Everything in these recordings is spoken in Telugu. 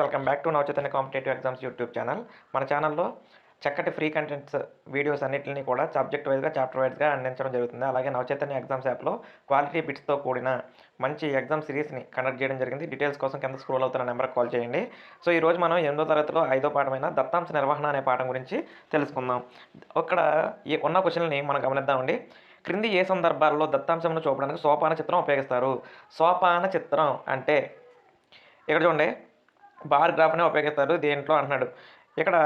Welcome back to Navachaitanya competitive exams YouTube channel. మన ఛానల్లో చక్కటి ఫ్రీ కంటెంట్స్ వీడియోస్ అన్నింటినీ కూడా సబ్జెక్ట్ వైజ్గా చాప్టర్ వైజ్గా అందించడం జరుగుతుంది. అలాగే నవచైతన్య ఎగ్జామ్స్ యాప్లో క్వాలిటీ బిట్స్తో కూడిన మంచి ఎగ్జామ్ సిరీస్ని కండక్ట్ చేయడం జరిగింది. డీటెయిల్స్ కోసం కింద స్క్రోల్ అవుతున్న నెంబర్కి కాల్ చేయండి. సో ఈరోజు మనం ఎనిమిదో తరగతిలో ఐదో పాఠమైన దత్తాంశ నిర్వహణ అనే పాఠం గురించి తెలుసుకుందాం. ఇక్కడ ఉన్న క్వశ్చన్ని మనం గమనిద్దామండి. క్రింది ఏ సందర్భాల్లో దత్తాంశంను చూపడానికి సోపాన చిత్రం ఉపయోగిస్తారు? సోపాన చిత్రం అంటే ఇక్కడ చూడండి. బార్ గ్రాఫ్నే ఉపయోగిస్తారు దేంట్లో అంటున్నాడు. ఇక్కడ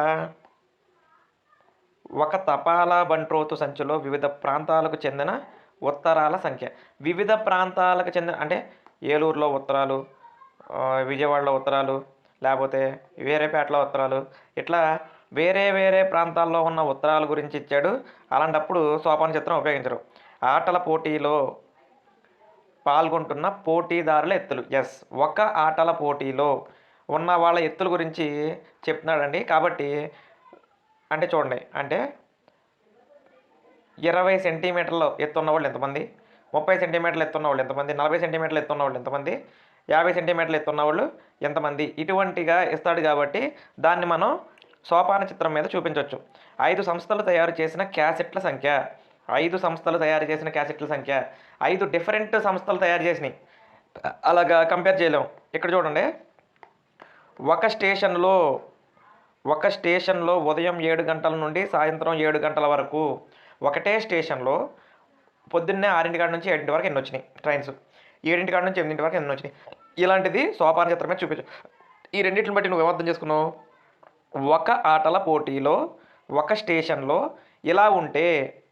ఒక తపాలా బంట్రోతు సంచిలో వివిధ ప్రాంతాలకు చెందిన ఉత్తరాల సంఖ్య. వివిధ ప్రాంతాలకు చెందిన అంటే ఏలూరులో ఉత్తరాలు విజయవాడలో ఉత్తరాలు లేకపోతే వేరేపేటలో ఉత్తరాలు. ఇట్లా వేరే వేరే ప్రాంతాల్లో ఉన్న ఉత్తరాల గురించి ఇచ్చాడు. అలాంటప్పుడు సోపాన చిత్రం ఉపయోగించరు. ఆటల పోటీలో పాల్గొంటున్న పోటీదారుల ఎత్తులు. ఎస్ ఒక ఆటల పోటీలో ఉన్న వాళ్ళ ఎత్తుల గురించి చెప్తున్నాడండి. కాబట్టి అంటే చూడండి అంటే ఇరవై సెంటీమీటర్లు ఎత్తున్న వాళ్ళు ఎంతమంది? ముప్పై సెంటీమీటర్లు ఎత్తు ఉన్న వాళ్ళు ఎంతమంది? నలభై సెంటీమీటర్లు ఎత్తున్న వాళ్ళు ఎంతమంది? యాభై సెంటీమీటర్లు ఎత్తు ఉన్న వాళ్ళు ఎంతమంది? ఇటువంటిగా ఇస్తాడు కాబట్టి దాన్ని మనం సోపాన చిత్రం మీద చూపించవచ్చు ఐదు సంస్థలు తయారు చేసిన క్యాసెట్ల సంఖ్య. ఐదు సంస్థలు తయారు చేసిన క్యాసెట్ల సంఖ్య. ఐదు డిఫరెంట్ సంస్థలు తయారు చేసినాయి. అలాగా కంపేర్ చేయలేం. ఇక్కడ చూడండి ఒక స్టేషన్లో ఒక స్టేషన్లో ఉదయం ఏడు గంటల నుండి సాయంత్రం ఏడు గంటల వరకు ఒకటే స్టేషన్లో పొద్దున్నే ఆరింటి కాడ నుంచి ఏడింటి వరకు ఎన్ని వచ్చినాయి? ట్రైన్స్. ఏడింటి కాడ నుంచి ఎనిమిదింటి వరకు ఎన్ని వచ్చినాయి? ఇలాంటిది సోపాన చిత్రమే చూపించు. ఈ రెండింటిని బట్టి నువ్వు ఏమర్థం చేసుకున్నావు? ఒక ఆటల పోటీలో ఒక స్టేషన్లో ఇలా ఉంటే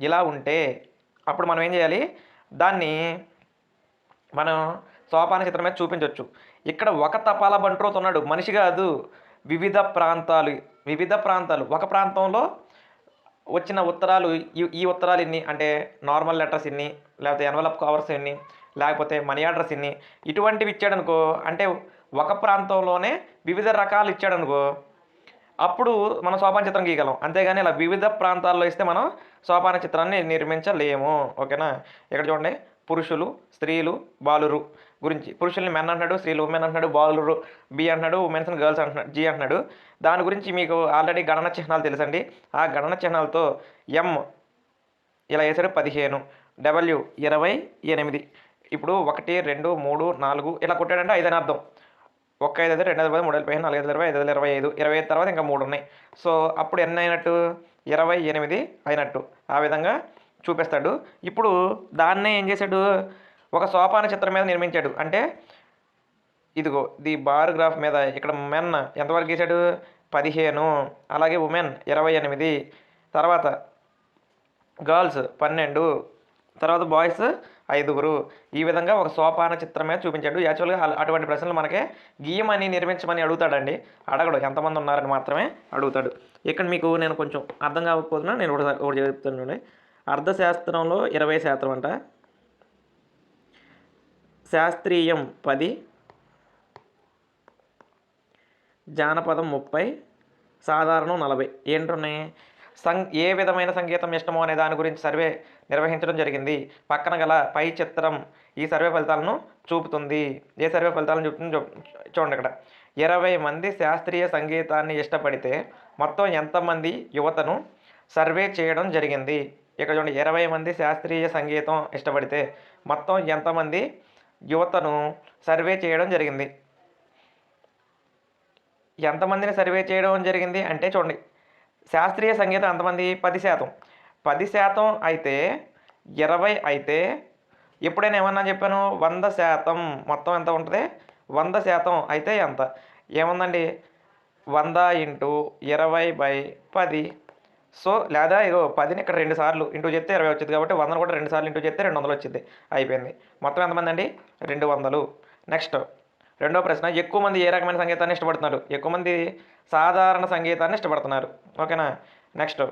ఇలా ఉంటే అప్పుడు మనం ఏం చేయాలి? దాన్ని మనం సోపాన చిత్రమే చూపించవచ్చు ఇక్కడ ఒక తపాలా బంట్రోత్ ఉన్నాడు మనిషి కాదు. వివిధ ప్రాంతాలు వివిధ ప్రాంతాలు. ఒక ప్రాంతంలో వచ్చిన ఉత్తరాలు ఈ- ఈ ఉత్తరాలు ఇన్ని అంటే నార్మల్ లెటర్స్ ఇన్ని లేకపోతే ఎన్వలప్ కవర్స్ ఇన్ని లేకపోతే మనీ ఆర్డర్స్ ఇన్ని ఇటువంటివి ఇచ్చాడనుకో అంటే ఒక ప్రాంతంలోనే వివిధ రకాలు ఇచ్చాడనుకో అప్పుడు మనం సోపాన చిత్రం గీయగలం. అంతేగాని ఇలా వివిధ ప్రాంతాల్లో ఇస్తే మనం సోపాన చిత్రాన్ని నిర్మించలేము. ఓకేనా? ఇక్కడ చూడండి. పురుషులు స్త్రీలు బాలురు. గురించి. పురుషుల్ని మెన్ అంటున్నాడు స్త్రీలు ఉమెన్ అంటున్నాడు బాలురు బి అంటున్నాడు ఉమెన్స్ అండ్ గర్ల్స్ అంటున్నాడు జి అంటున్నాడు. దాని గురించి మీకు ఆల్రెడీ గణన చిహ్నాలు తెలుసండి. ఆ గణన చిహ్నాలతో ఎం ఇలా వేసాడు పదిహేను. డబ్ల్యూ ఇరవై ఎనిమిది. ఇప్పుడు ఒకటి రెండు మూడు నాలుగు ఇలా కొట్టాడంటే ఐదని అర్థం. ఒక్క ఐదు ఐదు రెండు ఐదు పది మూడు ఐదు పదిహేను నాలుగు ఐదు ఇరవై ఐదు ఐదు ఇరవై ఐదు ఇరవై ఐదు తర్వాత ఇంకా మూడు ఉన్నాయి. సో అప్పుడు ఎన్ని అయినట్టు? ఇరవై ఎనిమిది అయినట్టు. ఆ విధంగా చూపిస్తాడు. ఇప్పుడు దాన్నే ఏం చేశాడు? ఒక సోపాన చిత్రం మీద నిర్మించాడు. అంటే ఇదిగో ది బార్ గ్రాఫ్ మీద ఇక్కడ మెన్ ఎంతవరకు గీశాడు? పదిహేను. అలాగే ఉమెన్ ఇరవై ఎనిమిది. తర్వాత గర్ల్స్ పన్నెండు. తర్వాత బాయ్స్ ఐదుగురు. ఈ విధంగా ఒక సోపాన చిత్రం మీద చూపించాడు. యాక్చువల్గా అటువంటి ప్రశ్నలు మనకే గీయమని నిర్మించమని అడుగుతాడండి. అడగడు. ఎంతమంది ఉన్నారని మాత్రమే అడుగుతాడు. ఇక్కడ మీకు నేను కొంచెం అర్థం కాకపోతున్నా నేను ఒకటి ఒకటి చెప్తాను అర్థశాస్త్రంలో ఇరవై శాతం అంట. శాస్త్రీయం పది. జానపదం ముప్పై. సాధారణం నలభై. ఏంటున్నాయి సం ఏ విధమైన సంగీతం ఇష్టమో అనే దాని గురించి సర్వే నిర్వహించడం జరిగింది. పక్కన గల పై చిత్రం ఈ సర్వే ఫలితాలను చూపుతుంది. ఏ సర్వే ఫలితాలను చూపుతుంది చూ- చూడండి ఇక్కడ. ఇరవై మంది శాస్త్రీయ సంగీతాన్ని ఇష్టపడితే మొత్తం ఎంతమంది యువతను సర్వే చేయడం జరిగింది? ఇక్కడ చూడండి. ఇరవై మంది శాస్త్రీయ సంగీతం ఇష్టపడితే మొత్తం ఎంతమంది యువతను సర్వే చేయడం జరిగింది. ఎంతమందిని సర్వే చేయడం జరిగింది అంటే చూడండి శాస్త్రీయ సంగీతం ఎంతమంది? పది శాతం. పది శాతం అయితే ఇరవై అయితే ఎప్పుడైనా ఏమన్నా చెప్పాను? వంద శాతం. మొత్తం ఎంత ఉంటుంది? వంద శాతం అయితే ఎంత? ఏముందండి? వంద ఇంటూ ఇరవై బై పది. సో లేదా ఇగో పదిని ఇక్కడ రెండు సార్లు ఇంటూ చెప్తే ఇరవై వచ్చింది కాబట్టి వందను కూడా రెండు సార్లు ఇంటూ చెప్తే రెండు వందలు వచ్చింది. అయిపోయింది. మొత్తం ఎంతమంది అండి? రెండు వందలు. నెక్స్ట్ రెండో ప్రశ్న ఎక్కువ మంది ఏ రకమైన సంగీతాన్ని ఇష్టపడుతున్నారు? ఎక్కువ మంది సాధారణ సంగీతాన్ని ఇష్టపడుతున్నారు. ఓకేనా? నెక్స్ట్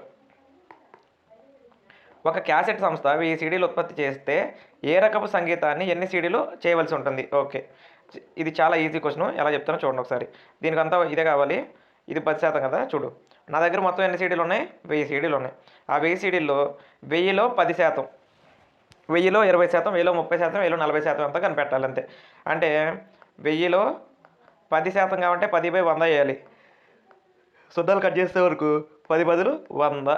ఒక క్యాసెట్ సంస్థ వెయ్యి సీడీలు ఉత్పత్తి చేస్తే ఏ రకపు సంగీతాన్ని ఎన్ని సీడీలు చేయవలసి ఉంటుంది? ఓకే. ఇది చాలా ఈజీ క్వశ్చన్. ఎలా చెప్తానో చూడండి ఒకసారి. దీనికంతా ఇదే కావాలి. ఇది పది శాతం కదా? చూడు. నా దగ్గర మొత్తం ఎన్ని సీడీలు ఉన్నాయి? వెయ్యి సీడీలు ఉన్నాయి. ఆ వెయ్యి సీడీల్లో వెయ్యిలో పది శాతం వెయ్యిలో ఇరవై శాతం వెయ్యిలో ముప్పై శాతం వెయ్యిలో నలభై శాతం అంతా కనిపెట్టాలి అంతే. అంటే వెయ్యిలో పది శాతం కాబట్టి పది బై వంద వేయాలి. సుద్దాలు కట్ చేసే వరకు పది బదులు వంద.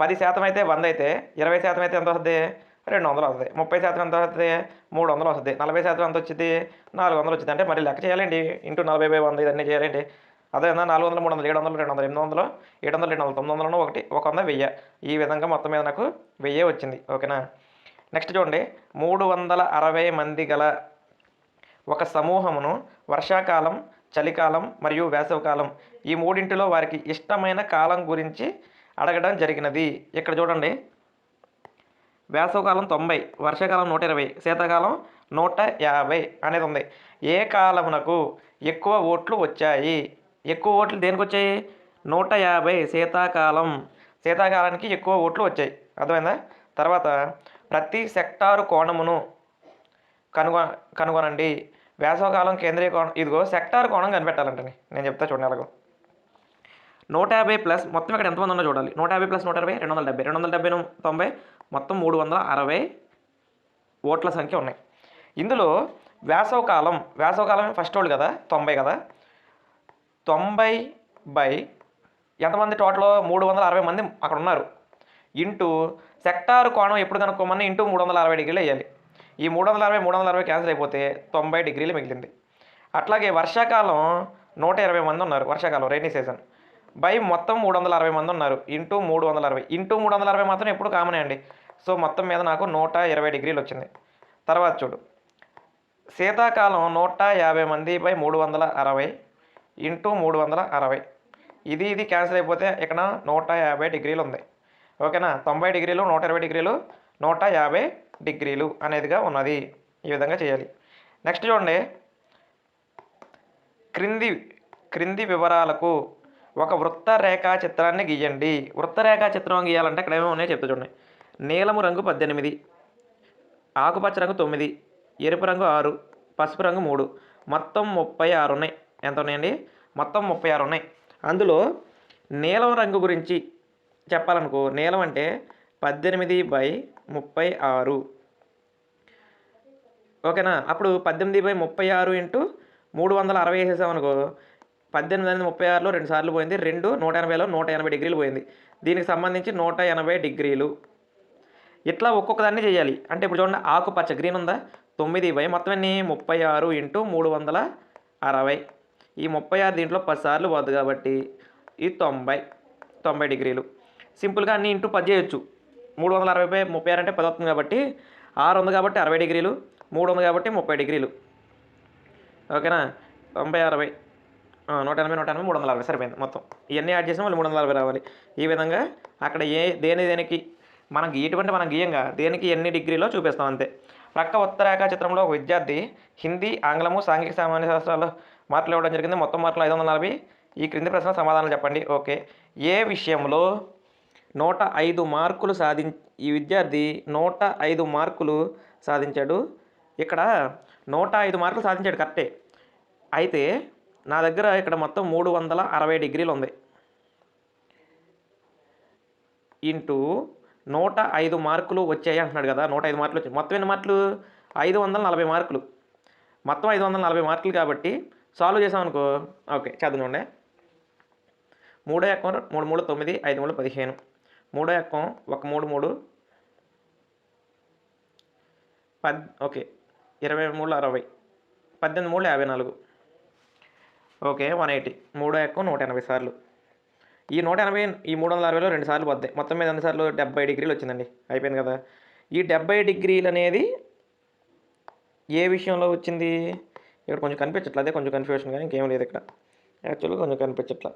పది శాతం అయితే వంద అయితే ఇరవై శాతం అయితే ఎంత వస్తుంది? రెండు వందలు వస్తుంది. ముప్పై శాతం ఎంత వస్తుంది? మూడు వందలు వస్తుంది. నలభై శాతం ఎంత వచ్చింది? నాలుగు వందలు వచ్చింది. అంటే మరి లెక్క చేయాలండి. ఇంటూ నలభై బై వంద ఇదన్నీ చేయాలండి. అదే విధంగా నాలుగు వందలు మూడు వందలు ఏడు వందలు రెండు వందలు ఎనిమిది వందలు ఏడు వందలు రెండు వందలు తొమ్మిది వందలను ఒకటి ఒక వంద వెయ్యి. ఈ విధంగా మొత్తం మీద నాకు వెయ్యే వచ్చింది. ఓకేనా? నెక్స్ట్ చూడండి. మూడు వందల అరవై మంది గల ఒక సమూహమును వర్షాకాలం చలికాలం మరియు వేసవికాలం ఈ మూడింటిలో వారికి ఇష్టమైన కాలం గురించి అడగడం జరిగినది. ఇక్కడ చూడండి. వేసవికాలం తొంభై వర్షాకాలం నూట ఇరవై శీతాకాలం నూట యాభై అనేది ఉంది. ఏ కాలమునకు ఎక్కువ ఓట్లు వచ్చాయి? ఎక్కువ ఓట్లు దేనికి వచ్చాయి నూట యాభై శీతాకాలం. శీతాకాలానికి ఎక్కువ ఓట్లు వచ్చాయి. అర్థమైందా? తర్వాత ప్రతి సెక్టారు కోణమును కనుగొ కనుగొనండి. వేసవకాలం కేంద్రీయ కోణం ఇదిగో సెక్టార్ కోణం కనిపెట్టాలంటని. నేను చెప్తా చూడండి అలాగో నూట యాభై ప్లస్ మొత్తం ఇక్కడ ఎంతమంది ఉన్నా చూడాలి. నూట యాభై ప్లస్ నూట ఇరవై రెండు వందల డెబ్బై. రెండు వందల డెబ్బై తొంభై మొత్తం మూడు వందల అరవై ఓట్ల సంఖ్య ఉన్నాయి. ఇందులో వేసవకాలం వేసవకాలం ఫస్ట్ వాళ్ళు కదా? తొంభై కదా? తొంభై బై ఎంతమంది టోటల్? మూడు వందల అరవై మంది అక్కడ ఉన్నారు. ఇంటూ సెక్టార్ కోణం ఎప్పుడు కనుక్కోమని ఇంటూ మూడు వందల అరవై డిగ్రీలు వేయాలి. ఈ మూడు వందల అరవై మూడు వందల అరవై క్యాన్సిల్ అయిపోతే తొంభై డిగ్రీలు మిగిలింది. అట్లాగే వర్షాకాలం నూట ఇరవై మంది ఉన్నారు వర్షాకాలం రైనీ సీజన్ బై మొత్తం మూడు వందల అరవై మంది ఉన్నారు. ఇంటూ మూడు వందల అరవై. ఇంటూ మూడు వందల అరవై మాత్రం ఎప్పుడు కామనే అండి. సో మొత్తం మీద నాకు నూట ఇరవై డిగ్రీలు వచ్చింది. తర్వాత చూడు. శీతాకాలం నూట యాభై మంది బై మూడు వందల అరవై. ఇంటూ మూడు వందల అరవై. ఇది ఇది క్యాన్సిల్ అయిపోతే ఇక్కడ నూట యాభై డిగ్రీలు ఉంది. ఓకేనా? తొంభై డిగ్రీలు నూట ఇరవై డిగ్రీలు నూట యాభై డిగ్రీలు అనేదిగా ఉన్నది. ఈ విధంగా చేయాలి. నెక్స్ట్ చూడండి. క్రింది క్రింది వివరాలకు ఒక వృత్త రేఖా చిత్రాన్ని గీయండి. వృత్త రేఖా చిత్రం గీయాలంటే ఇక్కడ ఏమేమి ఉన్నాయో చెప్తా చూడండి. నీలము రంగు పద్దెనిమిది ఆకుపచ్చ రంగు తొమ్మిది ఎరుపు రంగు ఆరు పసుపు రంగు మూడు. మొత్తం ముప్పై ఆరు ఉన్నాయి. ఎంత ఉన్నాయండి? మొత్తం ముప్పై ఆరు ఉన్నాయి. అందులో నీలం రంగు గురించి చెప్పాలనుకో నీలం అంటే పద్దెనిమిది బై ముప్పై ఆరు. ఓకేనా? అప్పుడు పద్దెనిమిది బై ముప్పై ఆరు ఇంటూ మూడు వందల అరవై వేసేసామనుకో పద్దెనిమిది అనేది ముప్పై ఆరులో రెండు సార్లు పోయింది. రెండు నూట ఎనభైలో నూట ఎనభై డిగ్రీలు పోయింది. దీనికి సంబంధించి నూట ఎనభై డిగ్రీలు. ఇట్లా ఒక్కొక్క దాన్ని చేయాలి. అంటే ఇప్పుడు చూడండి ఆకుపచ్చ గ్రీన్ ఉందా? తొమ్మిది బై మొత్తం ఎన్ని? ముప్పై ఆరు ఇంటూ మూడు వందల అరవై. ఈ ముప్పై ఆరు దీంట్లో పది సార్లు పోద్ది కాబట్టి ఈ తొంభై తొంభై డిగ్రీలు. సింపుల్గా అన్ని ఇంటూ పది చేయొచ్చు. మూడు వందల అరవై ముప్పై ఆరు అంటే పది అవుతుంది కాబట్టి ఆరు ఉంది కాబట్టి అరవై డిగ్రీలు మూడు ఉంది కాబట్టి ముప్పై డిగ్రీలు. ఓకేనా? తొంభై అరవై నూట ఎనభై నూట ఎనభై మూడు వందల అరవై సరిపోయింది మొత్తం. ఇవన్నీ యాడ్ చేసిన వాళ్ళు మూడు వందల అరవై రావాలి. ఈ విధంగా అక్కడ ఏ దేని దేనికి మనం గీయటువంటి మనం గీయంగా దేనికి ఎన్ని డిగ్రీలో చూపిస్తాం అంతే. ప్రక్క ఉత్తరాఖ చిత్రంలో ఒక విద్యార్థి హిందీ ఆంగ్లము సాంఘిక సామాన్య శాస్త్రాల్లో మార్కులు ఇవ్వడం జరిగింది. మొత్తం మార్కులు ఐదు వందల నలభై. ఈ క్రింది ప్రశ్న సమాధానం చెప్పండి. ఓకే. ఏ విషయంలో నూట ఐదు మార్కులు సాధి ఈ విద్యార్థి నూట ఐదు మార్కులు సాధించాడు? ఇక్కడ నూట ఐదు మార్కులు సాధించాడు. కరెక్టే. అయితే నా దగ్గర ఇక్కడ మొత్తం మూడు వందల అరవై డిగ్రీలు ఉంది. ఇంటూ నూట ఐదు మార్కులు వచ్చాయి అంటున్నాడు కదా. నూట ఐదు మార్కులు వచ్చాయి. మొత్తం ఎన్ని మార్కులు? ఐదు వందల నలభై మార్కులు. మొత్తం ఐదు వందల నలభై మార్కులు కాబట్టి సాల్వ్ చేసాం అనుకో ఓకే చదువు చూడండి. మూడో ఎక్కం మూడు మూడు తొమ్మిది ఐదు మూడు పదిహేను. మూడో ఎక్కం ఒక మూడు మూడు పద్ ఓకే ఇరవై మూడు అరవై. పద్దెనిమిది మూడు యాభై నాలుగు. Okay one eighty. మూడో ఎక్కం నూట ఎనభై సార్లు. ఈ నూట ఎనభై ఈ మూడు వందల అరవైలో రెండు సార్లు పద్దాయి మొత్తం మీద ఎన్ని సార్లు? డెబ్బై డిగ్రీలు వచ్చిందండి. అయిపోయింది కదా. ఈ డెబ్బై డిగ్రీలు అనేది ఏ విషయంలో వచ్చింది? ఇక్కడ కొంచెం కనిపించట్లేదు అదే కొంచెం కన్ఫ్యూషన్ కానీ ఇంకేం లేదు ఇక్కడ. యాక్చువల్గా కొంచెం కనిపించట్లా.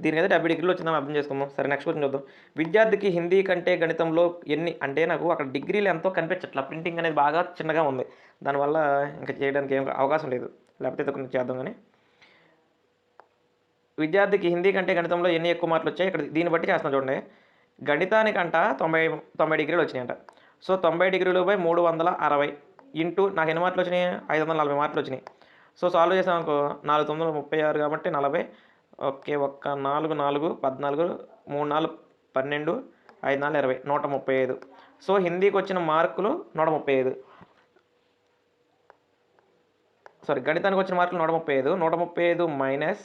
దీనికి అయితే డెబ్బై డిగ్రీలు వచ్చిందని అర్థం చేసుకుందాం సరే నెక్స్ట్ క్వశ్చన్ చూద్దాం. విద్యార్థికి హిందీ కంటే గణితంలో ఎన్ని అంటే నాకు అక్కడ డిగ్రీలు ఎంతో కనిపించట్లా. ప్రింటింగ్ అనేది బాగా చిన్నగా ఉంది. దానివల్ల ఇంకా చేయడానికి ఏం అవకాశం లేదు. లేకపోతే కొంచెం చేద్దాం కానీ. విద్యార్థికి హిందీ కంటే గణితంలో ఎన్ని ఎక్కువ మార్కులు వచ్చాయి? ఇక్కడ దీన్ని బట్టి చేస్తున్నాం చూడండి. గణితానికంట తొంభై తొంభై డిగ్రీలు వచ్చినాయంట. సో తొంభై డిగ్రీలు బై మూడు వందల అరవై. ఇంటూ నాకు ఎన్ని మార్కులు వచ్చినాయి? ఐదు వందల నలభై మార్కులు వచ్చినాయి. సో సాల్వ్ చేసామనుకో నాలుగు తొమ్మిది వందల ముప్పై ఆరు కాబట్టి నలభై. ఓకే ఒక్క నాలుగు నాలుగు పద్నాలుగు మూడు నాలుగు పన్నెండు ఐదు నాలుగు ఇరవై నూట ముప్పై ఐదు. సో హిందీకి వచ్చిన మార్కులు నూట ముప్పై ఐదు. సారీ గణితానికి వచ్చిన మార్కులు నూట ముప్పై ఐదు. నూట ముప్పై ఐదు మైనస్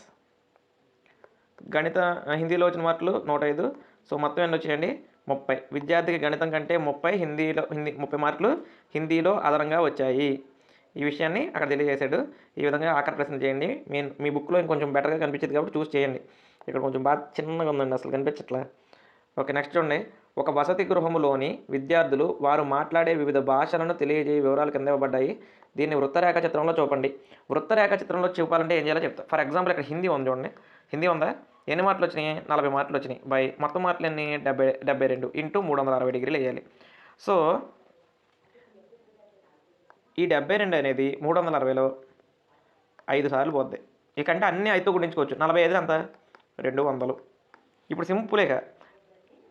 గణిత హిందీలో వచ్చిన మార్కులు నూట ఐదు. సో మొత్తం ఎన్ని వచ్చాయండి? ముప్పై విద్యార్థికి గణితం కంటే ముప్పై హిందీలో హిందీ ముప్పై మార్కులు హిందీలో అదనంగా వచ్చాయి. ఈ విషయాన్ని అక్కడ తెలియజేశాడు. ఈ విధంగా ఆఖరి ప్రశ్న చేయండి. మీ మీ బుక్లో ఇంకొంచెం బెటర్గా కనిపించింది కాబట్టి చూసి చేయండి. ఇక్కడ కొంచెం బాగా చిన్నగా ఉందండి అసలు కనిపించట్లే. ఓకే నెక్స్ట్ చూడండి. ఒక వసతి గృహములోని విద్యార్థులు వారు మాట్లాడే వివిధ భాషలను తెలియజేయ వివరాలు కింద ఇవ్వబడ్డాయి. దీన్ని వృత్తరేఖ చిత్రంలో చూపండి. వృత్తరేఖ చిత్రంలో చూపాలంటే ఏం చేయాలో చెప్తా. ఫర్ ఎగ్జాంపుల్ ఇక్కడ హిందీ ఉంది చూడండి. హిందీ ఉందా? ఎన్ని మార్కులు వచ్చినాయి? నలభై మార్కులు వచ్చినాయి. బై మొత్తం మార్కులు ఎన్ని? డెబ్బై డెబ్బై రెండు ఇంటూ మూడు వందల అరవై డిగ్రీలు వేయాలి. సో ఈ డెబ్బై రెండు అనేది మూడు వందల అరవైలో ఐదు సార్లు పోద్ది. ఇకంటే అన్నీ ఐదుతో గుణించుకోవచ్చు. నలభై ఐదు అంత రెండు వందలు. ఇప్పుడు సింపుల్గా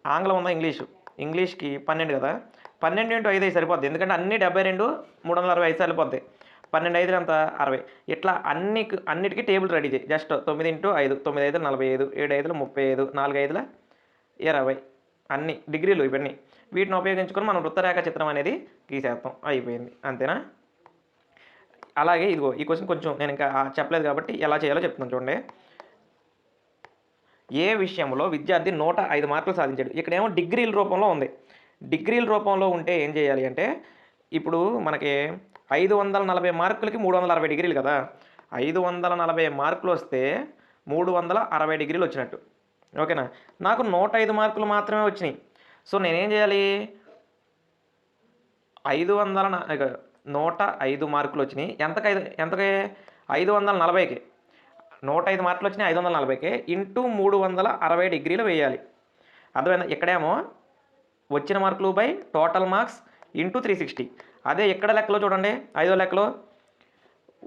ఆంగ్లం ఉందా ఇంగ్లీషు? ఇంగ్లీష్కి పన్నెండు కదా. పన్నెండు ఇంటూ ఐదు సరిపోద్ది. ఎందుకంటే అన్ని డెబ్బై రెండు మూడు వందల అరవై ఐదు సరిపోద్ది పన్నెండు ఐదులు ఎంత అరవై. ఇట్లా అన్ని అన్నిటికీ టేబుల్ రెడీ చేయి. జస్ట్ తొమ్మిది ఇంటూ ఐదు తొమ్మిది ఐదు నలభై ఐదు ఏడు ఐదులు ముప్పై ఐదు నాలుగు ఐదుల ఇరవై. అన్ని డిగ్రీలు ఇవన్నీ. వీటిని ఉపయోగించుకొని మనం వృత్తరేఖ చిత్రం అనేది గీసేస్తాం. అయిపోయింది. అంతేనా? అలాగే ఇదిగో ఈ క్వశ్చన్ కొంచెం నేను ఇంకా చెప్పలేదు కాబట్టి ఎలా చేయాలో చెప్తున్నాను చూడండి. ఏ విషయంలో విద్యార్థి నూట ఐదు మార్కులు సాధించాడు? ఇక్కడేమో డిగ్రీల రూపంలో ఉంది. డిగ్రీల రూపంలో ఉంటే ఏం చేయాలి అంటే ఇప్పుడు మనకి ఐదు వందల నలభై మార్కులకి మూడు వందల అరవై డిగ్రీలు కదా. ఐదు వందల నలభై మార్కులు వస్తే మూడు వందల అరవై డిగ్రీలు వచ్చినట్టు. ఓకేనా? నాకు నూట ఐదు మార్కులు మాత్రమే వచ్చినాయి. సో నేనేం చేయాలి? ఐదు వందల నూట ఐదు మార్కులు వచ్చినాయి. ఎంతకి ఐదు ఎంతకి? ఐదు వందల నలభైకి. నూట ఐదు మార్కులు వచ్చినాయి ఐదు వందల నలభైకి. ఇంటూ మూడు వందల అరవై డిగ్రీలు వేయాలి. అర్థమైందా? ఇక్కడేమో వచ్చిన మార్కులు by total marks into three sixty. అదే ఇక్కడ లెక్కలో చూడండి? ఐదో లెక్కలో.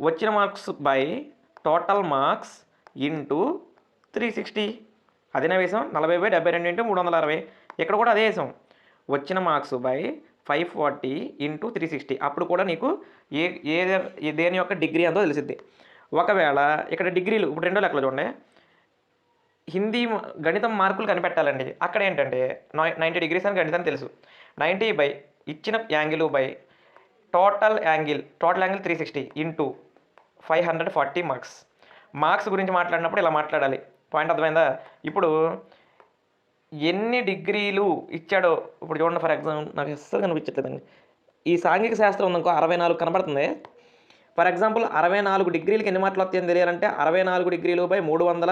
వచ్చిన marks by total marks into three sixty. అదేనా వేసాం? నలభై బై డెబ్బై రెండు ఇంటూ మూడు వందల అరవై. ఇక్కడ కూడా అదే వేసాం. వచ్చిన marks by five forty into three sixty. అప్పుడు కూడా నీకు ఏ ఏ దేని యొక్క డిగ్రీ అందో తెలిసిద్ది. ఒకవేళ ఇక్కడ డిగ్రీలు ఇప్పుడు రెండో లెక్కలు చూడండి. హిందీ గణితం మార్కులు కనిపెట్టాలండి. అక్కడ ఏంటంటే నైంటీ డిగ్రీస్ అని గణితం తెలుసు. నైంటీ బై ఇచ్చిన angle by total angle total angle three sixty into five hundred forty marks marks గురించి మాట్లాడినప్పుడు ఇలా మాట్లాడాలి. పాయింట్ అర్థమైందా? ఇప్పుడు ఎన్ని డిగ్రీలు ఇచ్చాడో ఇప్పుడు చూడండి ఫర్ ఎగ్జాంపుల్ నాకు అస్సలు కనిపించట్లేదండి. ఈ సాంఘిక శాస్త్రం ఉందనుకో అరవై నాలుగు కనబడుతుంది ఫర్ ఎగ్జాంపుల్ అరవై నాలుగు డిగ్రీలకి ఎన్ని మాటలు వస్తాయని తెలియాలంటే అరవై నాలుగు డిగ్రీలు బై మూడు వందల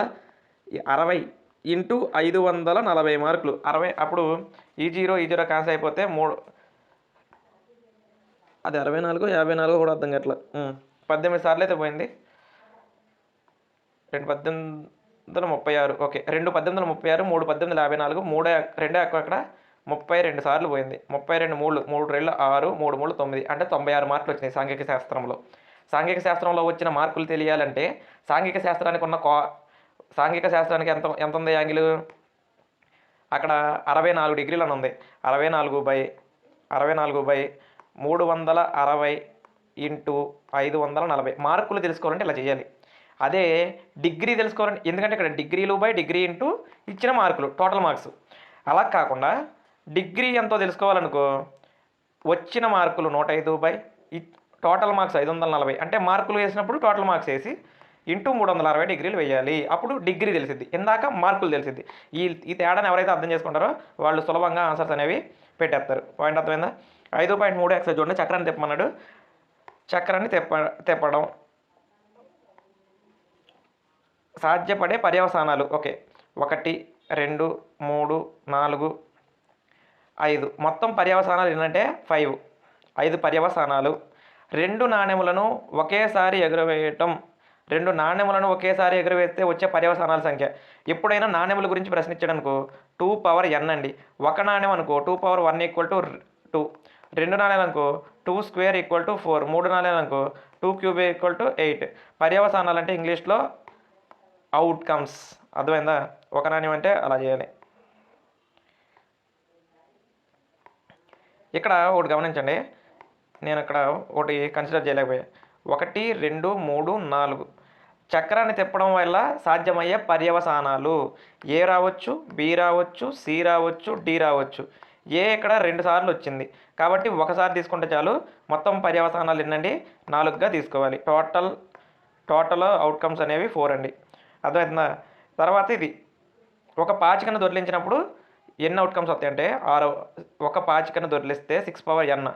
అరవై ఇంటూ ఐదు వందల నలభై మార్కులు. అరవై అప్పుడు ఈ జీరో ఈ జీరో క్యాన్సిల్ అయిపోతే మూడు అది అరవై నాలుగు యాభై నాలుగు కూడా అర్థం కావట్లే. పద్దెనిమిది సార్లు అయితే పోయింది. రెండు పద్దెనిమిది వందల ముప్పై ఆరు. ఓకే. రెండు పద్దెనిమిది వందల ముప్పై ఆరు మూడు పద్దెనిమిది వందల యాభై నాలుగు మూడే రెండే ఎక్కువ అక్కడ ముప్పై రెండు సార్లు పోయింది. ముప్పై రెండు మూడు మూడు రెండు ఆరు మూడు మూడు తొమ్మిది. అంటే తొంభై ఆరు మార్కులు వచ్చినాయి సాంఘిక శాస్త్రంలో. సాంఘిక శాస్త్రంలో వచ్చిన మార్కులు తెలియాలంటే సాంఘిక శాస్త్రానికి ఉన్న కా సాంఘిక శాస్త్రానికి ఎంత ఎంత ఉంది యాంగిల్? అక్కడ అరవై నాలుగు డిగ్రీలు అని ఉంది. అరవై నాలుగు బై అరవై నాలుగు బై మూడు వందల అరవై ఇంటూ ఐదు వందల నలభై. మార్కులు తెలుసుకోవాలంటే ఇలా చేయాలి. అదే డిగ్రీ తెలుసుకోవాలంటే ఎందుకంటే ఇక్కడ డిగ్రీలు బై డిగ్రీ ఇంటూ ఇచ్చిన మార్కులు టోటల్ మార్క్స్. అలా కాకుండా డిగ్రీ ఎంతో తెలుసుకోవాలనుకో వచ్చిన మార్కులు నూట ఐదు బై టోటల్ మార్క్స్ ఐదు వందల నలభై. అంటే మార్కులు వేసినప్పుడు టోటల్ మార్క్స్ వేసి ఇంటూ మూడు వందల అరవై డిగ్రీలు వేయాలి. అప్పుడు డిగ్రీ తెలిసిద్ది. ఇందాక మార్కులు తెలిసిద్ది. ఈ ఈ తేడాని ఎవరైతే అర్థం చేసుకుంటారో వాళ్ళు సులభంగా ఆన్సర్స్ అనేవి పెట్టేస్తారు. పాయింట్ అర్థమైందా? ఐదు పాయింట్ మూడు ఎక్స్ చూడండి. చక్రాన్ని తిప్పమన్నాడు. చక్రాన్ని తిప్ప తిప్పడం. సాధ్యపడే పర్యవసానాలు. ఓకే. ఒకటి రెండు మూడు నాలుగు ఐదు. మొత్తం పర్యవసానాలు ఏంటంటే ఫైవ్. ఐదు పర్యవసానాలు. రెండు నాణెములను ఒకేసారి ఎగురవేయటం. రెండు నాణెములను ఒకేసారి ఎగురవేస్తే వచ్చే పర్యవసానాల సంఖ్య. ఎప్పుడైనా నాణ్యముల గురించి ప్రశ్నించడానికి టూ పవర్ ఎన్ అండి. ఒక నాణెం అనుకో two power one equal to two. రెండు నాణ్యాలు అనుకో two square equal to four మూడు నాణ్యాలు అనుకో two cube equal to eight పర్యవసానాలు అంటే ఇంగ్లీష్లో అవుట్కమ్స్ అర్థమైందా? ఒక నాణ్యం అంటే అలా చేయాలి. ఇక్కడ ఒకటి గమనించండి. నేను ఇక్కడ ఒకటి కన్సిడర్ చేయలేకపోయా. ఒకటి రెండు మూడు నాలుగు. చక్రాన్ని తిప్పడం వల్ల సాధ్యమయ్యే పర్యవసానాలు. ఏ రావచ్చు? బి రావచ్చు సి రావచ్చు డి రావచ్చు. ఏ ఇక్కడ రెండు సార్లు వచ్చింది. కాబట్టి ఒకసారి తీసుకుంటే చాలు. మొత్తం పర్యవసానాలు ఎన్నండి? నాలుగుగా తీసుకోవాలి. టోటల్ టోటల్ అవుట్కమ్స్ అనేవి ఫోర్ అండి. అర్థమవుతుందా తర్వాత ఇది. ఒక పాచికను దొరిలించినప్పుడు ఎన్ని అవుట్కమ్స్ వస్తాయంటే ఆరు. ఒక పాచికను దొరిలిస్తే six power N.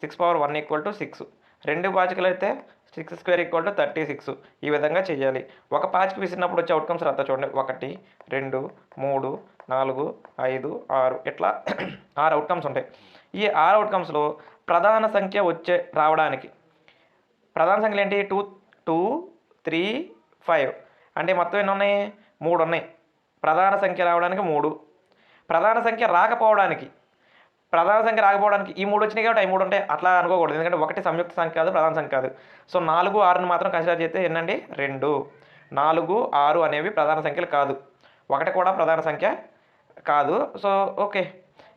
Six power one equal to six. రెండు పాచికలు అయితే six square equal to thirty six. ఈ విధంగా చేయాలి. ఒక పాచిక విసిరినప్పుడు వచ్చే అవుట్కమ్స్ రాస్తా చూడండి. ఒకటి రెండు మూడు నాలుగు ఐదు ఆరు ఇట్లా ఆరు అవుట్కమ్స్ ఉంటాయి. ఈ ఆరు అవుట్కమ్స్లో ప్రధాన సంఖ్య వచ్చే రావడానికి ప్రధాన సంఖ్యలు ఏంటి? టూ టూ త్రీ ఫైవ్ అంటే మొత్తం ఎన్ని ఉన్నాయి? మూడు ఉన్నాయి. ప్రధాన సంఖ్య రావడానికి మూడు. ప్రధాన సంఖ్య రాకపోవడానికి ప్రధాన సంఖ్య రాకపోవడానికి ఈ మూడు వచ్చినాయి కాబట్టి ఈ మూడు ఉంటాయి. అట్లా అనుకోకూడదు. ఎందుకంటే ఒకటి సంయుక్త సంఖ్య కాదు ప్రధాన సంఖ్య కాదు. సో నాలుగు ఆరుని మాత్రం కన్సిడర్ చేస్తే ఏంటండి రెండు. నాలుగు ఆరు అనేవి ప్రధాన సంఖ్యలు కాదు. ఒకటి కూడా ప్రధాన సంఖ్య కాదు. So okay.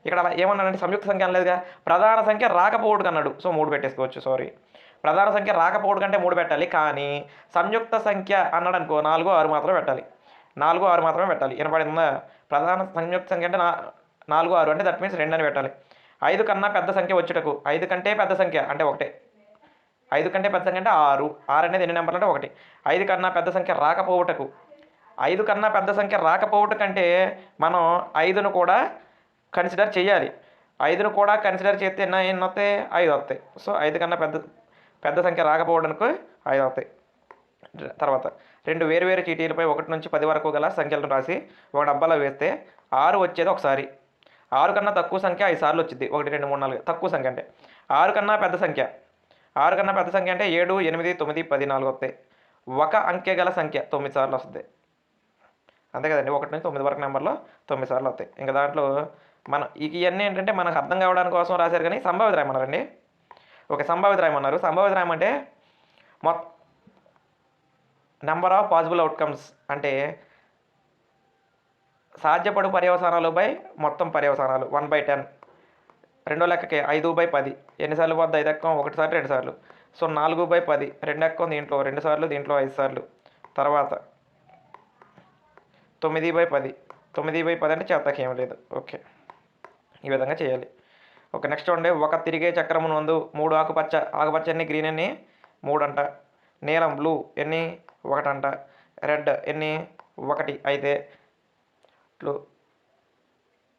ఇక్కడ అలా ఏమన్నాడంటే సంయుక్త సంఖ్య అనలేదుగా ప్రధాన సంఖ్య రాకపోవడం అన్నాడు సో మూడు పెట్టేసుకోవచ్చు. సారీ ప్రధాన సంఖ్య రాకపోవడం కంటే మూడు పెట్టాలి. కానీ సంయుక్త సంఖ్య అన్నాడు అనుకో నాలుగు ఆరు మాత్రమే పెట్టాలి. నాలుగు ఆరు మాత్రమే పెట్టాలి. వినపడిందా? ప్రధాన సంయుక్త సంఖ్య అంటే నా నాలుగు ఆరు అంటే దట్ మీన్స్ రెండు అని పెట్టాలి. ఐదు కన్నా పెద్ద సంఖ్య వచ్చేటకు ఐదు కంటే పెద్ద సంఖ్య అంటే ఒకటే. ఐదు కంటే పెద్ద సంఖ్య అంటే ఆరు. ఆరు అనేది ఎన్ని నెంబర్లు అంటే ఒకటి. ఐదు కన్నా పెద్ద సంఖ్య రాకపోవుటకు ఐదు కన్నా పెద్ద సంఖ్య రాకపోవటం కంటే మనం ఐదును కూడా కన్సిడర్ చేయాలి. ఐదును కూడా కన్సిడర్ చేస్తే ఎన్న ఎన్ని వస్తాయి? ఐదు వస్తాయి. సో ఐదు కన్నా పెద్ద పెద్ద సంఖ్య రాకపోవడానికి ఐదు వస్తాయి. తర్వాత రెండు వేరు వేరు చీటీలపై ఒకటి నుంచి పది వరకు గల సంఖ్యలను రాసి ఒక డబ్బాలో వేస్తే ఆరు వచ్చేది ఒకసారి. ఆరు కన్నా తక్కువ సంఖ్య ఐదు సార్లు వచ్చింది. ఒకటి రెండు మూడు నాలుగు తక్కువ సంఖ్య అంటే. ఆరు కన్నా పెద్ద సంఖ్య. ఆరు కన్నా పెద్ద సంఖ్య అంటే ఏడు ఎనిమిది తొమ్మిది పది నాలుగు వస్తాయి. ఒక అంకె గల సంఖ్య తొమ్మిది సార్లు వస్తుంది అంతే కదండి. ఒకటి నుంచి తొమ్మిది వరకు నెంబర్లో తొమ్మిది సార్లు వస్తాయి. ఇంకా దాంట్లో మన ఇవన్నీ ఏంటంటే మనకు అర్థం కావడానికి కోసం రాశారు కానీ సంభావిత రాయమన్నారండి ఓకే సంభావిత రాయమన్నారు. సంభావిత రాయమంటే మొ నెంబర్ ఆఫ్ పాసిబుల్ అవుట్కమ్స్ అంటే సాధ్యపడు పర్యవసానాలు బై మొత్తం పర్యవసానాలు. వన్ బై టెన్ రెండో లెక్కకి ఐదు బై పది. ఎన్నిసార్లు పోద్ది? ఐదు ఎక్కం ఒకటిసారి రెండు సార్లు. సో నాలుగు బై పది. రెండు ఎక్కం దీంట్లో రెండు సార్లు దీంట్లో ఐదు సార్లు. తర్వాత తొమ్మిది బై పది. తొమ్మిది బై పది అంటే చేతకి ఏం లేదు. ఓకే. ఈ విధంగా చేయాలి. ఓకే నెక్స్ట్ ఉండే ఒక తిరిగే చక్రము నందు మూడు ఆకుపచ్చ ఆకుపచ్చ ఎన్ని? గ్రీన్ ఎన్ని? మూడు అంట నీలం బ్లూ ఎన్ని? ఒకటంట. రెడ్ ఎన్ని? ఒకటి. అయితే ఇట్లు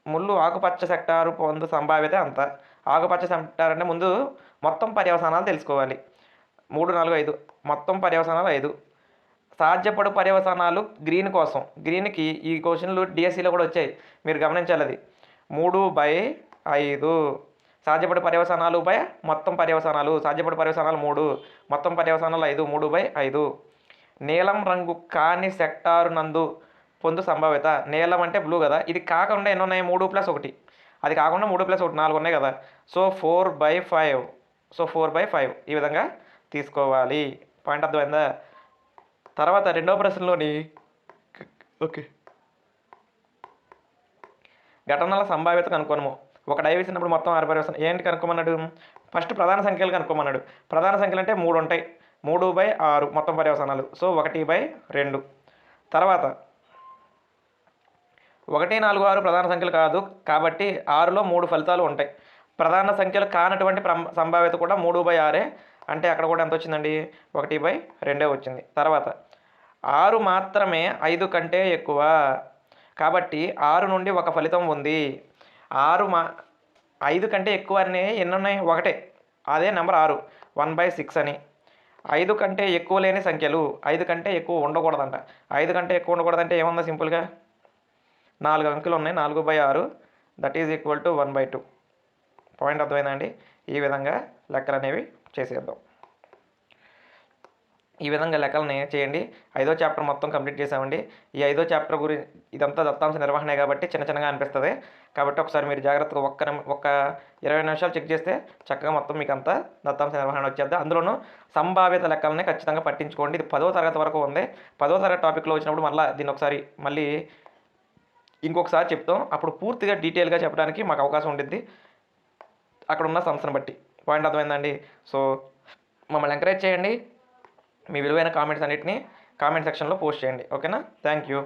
ముళ్ళు ఆకుపచ్చ సెక్టారు పొందు సంభావ్యత అంత ఆకుపచ్చ సెక్టార్ అంటే ముందు మొత్తం పర్యవసానాలు తెలుసుకోవాలి. మూడు నాలుగు ఐదు. మొత్తం పర్యవసానాలు ఐదు. సాధ్యపడు పర్యవసానాలు గ్రీన్ కోసం. గ్రీన్కి ఈ క్వశ్చన్లు డిఎస్సిలో కూడా వచ్చాయి. మీరు గమనించాలి అది. మూడు బై ఐదు. సాధ్యపడు పర్యవసానాలు బై మొత్తం పర్యవసానాలు. సాధ్యపడి పర్యవసానాలు మూడు. మొత్తం పర్యవసానాలు ఐదు. మూడు బై ఐదు. నీలం రంగు కాని సెక్టారు నందు పొందు సంభావ్యత. నీలం అంటే బ్లూ కదా. ఇది కాకుండా ఎన్ని ఉన్నాయి? మూడు ప్లస్ ఒకటి. అది కాకుండా మూడు ప్లస్ ఒకటి. నాలుగు ఉన్నాయి కదా. So four by five so four by five ఈ విధంగా తీసుకోవాలి. పాయింట్ అర్థమైందా తర్వాత రెండవ ప్రశ్నలోని ఓకే. ఘటనల సంభావ్యత కనుక్కోనము. ఒక డై వేసినప్పుడు మొత్తం ఆరు పరివర్తన ఏంటి కనుక్కోమన్నాడు? ఫస్ట్ ప్రధాన సంఖ్యలు కనుక్కోమన్నాడు. ప్రధాన సంఖ్యలు అంటే మూడు ఉంటాయి. మూడు బై ఆరు మొత్తం పర్యవసానాలు. సో ఒకటి బై రెండు. తర్వాత ఒకటి నాలుగు ఆరు ప్రధాన సంఖ్యలు కాదు. కాబట్టి ఆరులో మూడు ఫలితాలు ఉంటాయి. ప్రధాన సంఖ్యలు కానటువంటి ప్రం- సంభావ్యత కూడా మూడు బై ఆరే అంటే అక్కడ కూడా ఎంత వచ్చిందండి? ఒకటి బై రెండే వచ్చింది. తర్వాత ఆరు మాత్రమే ఐదు కంటే ఎక్కువ. కాబట్టి ఆరు నుండి ఒక ఫలితం ఉంది. ఆరు మా ఐదు కంటే ఎక్కువ అని ఎన్ని ఉన్నాయి? ఒకటే. అదే నెంబర్ ఆరు. వన్ బై సిక్స్ అని. ఐదు కంటే ఎక్కువ లేని సంఖ్యలు. ఐదు కంటే ఎక్కువ ఉండకూడదంట. ఐదు కంటే ఎక్కువ ఉండకూడదంటే ఏముందా సింపుల్గా? నాలుగు అంకెలు ఉన్నాయి. నాలుగు బై ఆరు. That is equal to one by two. Point అర్థమైందండి ఈ విధంగా లెక్కలు అనేవి చేసేద్దాం. ఈ విధంగా లెక్కలని చేయండి. ఐదో చాప్టర్ మొత్తం కంప్లీట్ చేసామండి. ఈ ఐదో చాప్టర్ గురించి ఇదంతా దత్తాంశ నిర్వహణే కాబట్టి చిన్న చిన్నగా అనిపిస్తుంది. కాబట్టి ఒకసారి మీరు జాగ్రత్తగా ఒక్క ఒక్క ఇరవై నిమిషాలు చెక్ చేస్తే చక్కగా మొత్తం మీకు అంతా దత్తాంశ నిర్వహణ వచ్చేద్ది. అందులోనూ సంభావ్యత లెక్కలని ఖచ్చితంగా పట్టించుకోండి. ఇది పదో తరగతి వరకు ఉంది. పదో తరగతి టాపిక్లో వచ్చినప్పుడు మళ్ళీ దీన్ని ఒకసారి మళ్ళీ ఇంకొకసారి చెప్తాం. అప్పుడు పూర్తిగా డీటెయిల్గా చెప్పడానికి మాకు అవకాశం ఉండిద్ది. అక్కడ ఉన్న సంస్థను బట్టి. పాయింట్ అర్థమైందండి. సో మమ్మల్ని ఎంకరేజ్ చేయండి. మీ విలువైన కామెంట్స్ అన్నిటిని కామెంట్ సెక్షన్లో పోస్ట్ చేయండి. ఓకేనా? Thank you